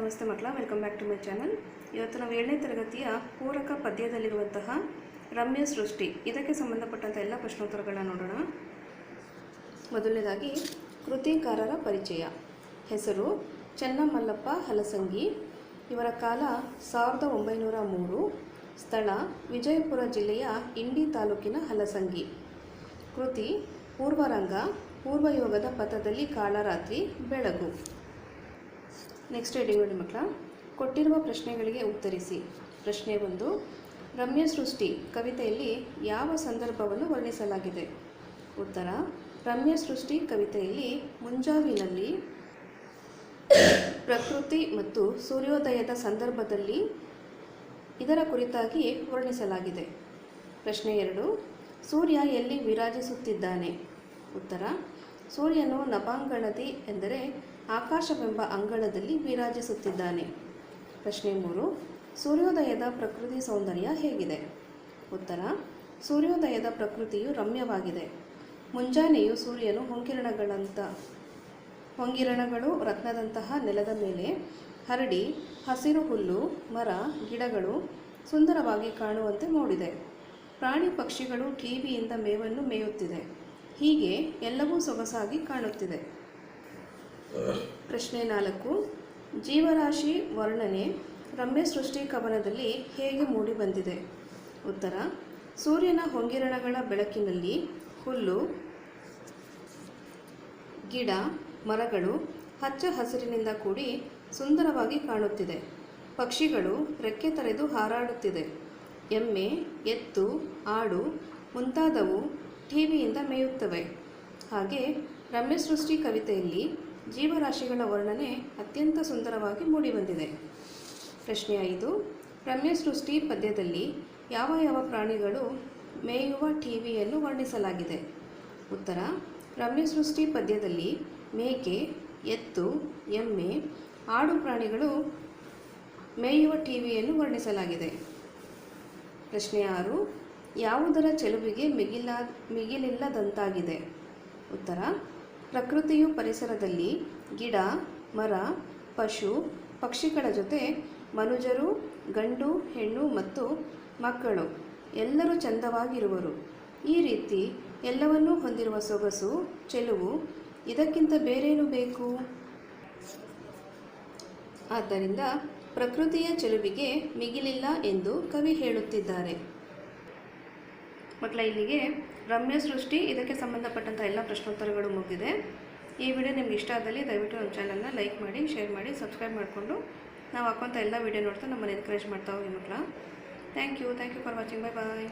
ನಮಸ್ತೆ ಮಕ್ಕಳ welcome back to my channel ಇವತ್ತು ನಾವು ಏಳನೇ ತರಗತಿಯ ಪೂರಕ ಪದ್ಯದಲ್ಲಿರುವಂತಹ ರಮ್ಯ ಸೃಷ್ಟಿ. ಇದಕ್ಕೆ ಸಂಬಂಧಪಟ್ಟಂಥ ಎಲ್ಲ ಪ್ರಶ್ನೋತ್ತರಗಳನ್ನ ನೋಡೋಣ. ಮೊದಲನೇದಾಗಿ, ಕೃತಿಕಾರರ ಪರಿಚಯ. ಹೆಸರು ಚನ್ನಮಲ್ಲಪ್ಪ ಹಲಸಂಗಿ. ಇವರ ಕಾಲ ಸಾವಿರದ ಒಂಬೈನೂರ ಮೂರು. ಸ್ಥಳ ವಿಜಯಪುರ ಜಿಲ್ಲೆಯ ಇಂಡಿ ತಾಲೂಕಿನ ಹಲಸಂಗಿ. ಕೃತಿ ಪೂರ್ವರಂಗ, ಪೂರ್ವಯೋಗದ ಪಥದಲ್ಲಿ ಕಾಳರಾತ್ರಿ, ಬೆಳಗು. ನೆಕ್ಸ್ಟ್ ರೀಡಿಂಗ್ ನೋಡಿ ಮಕ್ಕಳ. ಕೊಟ್ಟಿರುವ ಪ್ರಶ್ನೆಗಳಿಗೆ ಉತ್ತರಿಸಿ. ಪ್ರಶ್ನೆ ಒಂದು, ರಮ್ಯ ಸೃಷ್ಟಿ ಕವಿತೆಯಲ್ಲಿ ಯಾವ ಸಂದರ್ಭವನ್ನು ವರ್ಣಿಸಲಾಗಿದೆ? ಉತ್ತರ, ರಮ್ಯ ಸೃಷ್ಟಿ ಕವಿತೆಯಲ್ಲಿ ಮುಂಜಾವಿನಲ್ಲಿ ಪ್ರಕೃತಿ ಮತ್ತು ಸೂರ್ಯೋದಯದ ಸಂದರ್ಭದಲ್ಲಿ ಇದರ ಕುರಿತಾಗಿ ವರ್ಣಿಸಲಾಗಿದೆ. ಪ್ರಶ್ನೆ ಎರಡು, ಸೂರ್ಯ ಎಲ್ಲಿ ವಿರಾಜಿಸುತ್ತಿದ್ದಾನೆ? ಉತ್ತರ ಸೂರ್ಯನು ನಭಾಂಗಣದಿ ಎಂದರೆ ಆಕಾಶವೆಂಬ ಅಂಗಳದಲ್ಲಿ ವಿರಾಜಿಸುತ್ತಿದ್ದಾನೆ. ಪ್ರಶ್ನೆ ಮೂರು, ಸೂರ್ಯೋದಯದ ಪ್ರಕೃತಿ ಸೌಂದರ್ಯ ಹೇಗಿದೆ? ಉತ್ತರ, ಸೂರ್ಯೋದಯದ ಪ್ರಕೃತಿಯು ರಮ್ಯವಾಗಿದೆ. ಮುಂಜಾನೆಯು ಸೂರ್ಯನು ಹೊಂಕಿರಣಗಳಂತ, ಹೊಂಗಿರಣಗಳು ರತ್ನದಂತಹ ನೆಲದ ಮೇಲೆ ಹರಡಿ ಹಸಿರು ಹುಲ್ಲು, ಮರ, ಗಿಡಗಳು ಸುಂದರವಾಗಿ ಕಾಣುವಂತೆ ಮೂಡಿದೆ. ಪ್ರಾಣಿ ಪಕ್ಷಿಗಳು ಟಿವಿಯಿಂದ ಮೇವನ್ನು ಮೇಯುತ್ತಿದೆ. ಹೀಗೆ ಎಲ್ಲವೂ ಸೊಗಸಾಗಿ ಕಾಣುತ್ತಿದೆ. ಪ್ರಶ್ನೆ ನಾಲ್ಕು. ಜೀವರಾಶಿ ವರ್ಣನೆ ರಮ್ಯ ಸೃಷ್ಟಿ ಕವನದಲ್ಲಿ ಹೇಗೆ ಮೂಡಿಬಂದಿದೆ ಉತ್ತರ. ಸೂರ್ಯನ ಹೊಂಗಿರಣಗಳ ಬೆಳಕಿನಲ್ಲಿ ಹುಲ್ಲು, ಗಿಡ, ಮರಗಳು ಹಚ್ಚ ಹಸಿರಿನಿಂದ ಕೂಡಿ ಸುಂದರವಾಗಿ ಕಾಣುತ್ತಿದೆ. ಪಕ್ಷಿಗಳು ರೆಕ್ಕೆ ತರೆದು ಹಾರಾಡುತ್ತಿದೆ. ಎಮ್ಮೆ, ಎತ್ತು, ಆಡು ಮುಂತಾದವು ಟಿವಿಯಿಂದ ಮೇಯುತ್ತವೆ. ಹಾಗೆ ರಮ್ಯ ಸೃಷ್ಟಿ ಕವಿತೆಯಲ್ಲಿ ಜೀವರಾಶಿಗಳ ವರ್ಣನೆ ಅತ್ಯಂತ ಸುಂದರವಾಗಿ ಮೂಡಿಬಂದಿದೆ. ಪ್ರಶ್ನೆ ಐದು, ರಮ್ಯ ಸೃಷ್ಟಿ ಪದ್ಯದಲ್ಲಿ ಯಾವ ಯಾವ ಪ್ರಾಣಿಗಳು ಮೇಯುವ ಟಿವಿಯನ್ನು ವರ್ಣಿಸಲಾಗಿದೆ? ಉತ್ತರ, ರಮ್ಯ ಸೃಷ್ಟಿ ಪದ್ಯದಲ್ಲಿ ಮೇಕೆ, ಎತ್ತು, ಎಮ್ಮೆ, ಆಡು ಪ್ರಾಣಿಗಳು ಮೇಯುವ ಟಿವಿಯನ್ನು ವರ್ಣಿಸಲಾಗಿದೆ. ಪ್ರಶ್ನೆ ಆರು ಯಾವುದರ ಚೆಲುವಿಗೆ ಮಿಗಿಲ, ಮಿಗಿಲಿಲ್ಲದಂತಾಗಿದೆ. ಉತ್ತರ, ಪ್ರಕೃತಿಯು ಪರಿಸರದಲ್ಲಿ ಗಿಡ, ಮರ, ಪಶು, ಪಕ್ಷಿಗಳ ಜೊತೆ ಮನುಜರು, ಗಂಡು, ಹೆಣ್ಣು ಮತ್ತು ಮಕ್ಕಳು ಎಲ್ಲರೂ ಚಂದವಾಗಿರುವರು. ಈ ರೀತಿ ಎಲ್ಲವನ್ನೂ ಹೊಂದಿರುವ ಸೊಗಸು, ಚೆಲುವು, ಇದಕ್ಕಿಂತ ಬೇರೇನು ಬೇಕು? ಆದ್ದರಿಂದ ಪ್ರಕೃತಿಯ ಚೆಲುವಿಗೆ ಮಿಗಿಲಿಲ್ಲ ಎಂದು ಕವಿ ಹೇಳುತ್ತಿದ್ದಾರೆ. ಮಕ್ಕಳ, ಇಲ್ಲಿಗೆ ರಮ್ಯ ಸೃಷ್ಟಿ. ಇದಕ್ಕೆ ಸಂಬಂಧಪಟ್ಟಂಥ ಎಲ್ಲ ಪ್ರಶ್ನೋತ್ತರಗಳು ಮುಗಿದಿದೆ. ಈ ವಿಡಿಯೋ ನಿಮ್ಗೆ ಇಷ್ಟ ಆದಲ್ಲಿ ದಯವಿಟ್ಟು ನಮ್ಮ ಚಾನಲ್ನ ಲೈಕ್ ಮಾಡಿ ಶೇರ್ ಮಾಡಿ ಸಬ್ಸ್ಕ್ರೈಬ್ ಮಾಡಿಕೊಂಡು ನಾವು ಹಾಕೋಂಥ ಎಲ್ಲ ವಿಡಿಯೋ ನೋಡ್ತಾ ನಮ್ಮನ್ನು ಎನ್ಕರೇಜ್ ಮಾಡ್ತಾ ಹೋಗಿ ಮಕ್ಕಳ. Thank you thank you for watching bye bye